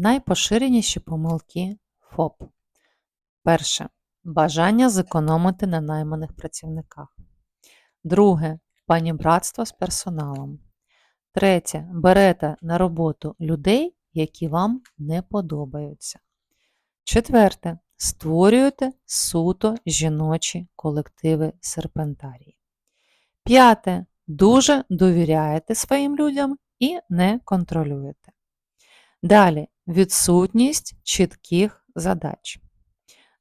Найпоширеніші помилки ФОП. Перше. Бажання зекономити на найманих працівниках. Друге. Панібратство з персоналом. Третє. Берете на роботу людей, які вам не подобаються. Четверте. Створюєте суто жіночі колективи серпентарії. П'яте. Дуже довіряєте своїм людям і не контролюєте. Далі відсутність чітких задач.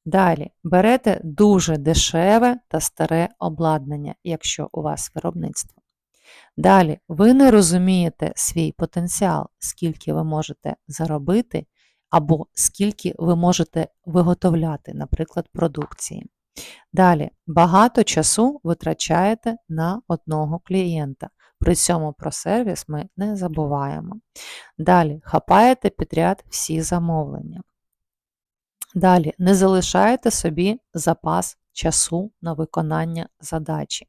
Далі берете дуже дешеве та старе обладнання, якщо у вас виробництво. Далі ви не розумієте свій потенціал, скільки ви можете заробити, або скільки ви можете виготовляти, наприклад, продукції. Далі багато часу витрачаєте на одного клієнта. При цьому про сервіс ми не забуваємо. Далі хапаєте підряд всі замовлення. Далі не залишаєте собі запас часу на виконання задачі.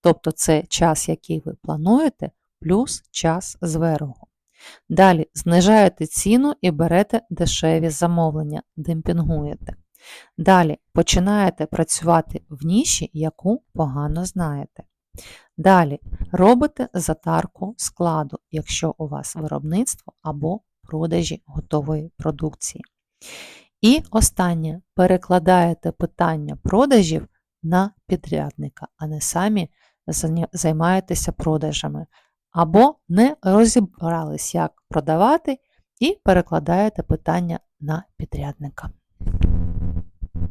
Тобто це час, який ви плануєте, плюс час звергу. Далі знижаєте ціну і берете дешеві замовлення, демпінгуєте. Далі починаєте працювати в ніші, яку погано знаєте. Далі робите затарку складу, якщо у вас виробництво або продажі готової продукції. І останнє перекладаєте питання продажів на підрядника, а не самі займаєтеся продажами. Або не розібрались, як продавати, і перекладаєте питання на підрядника.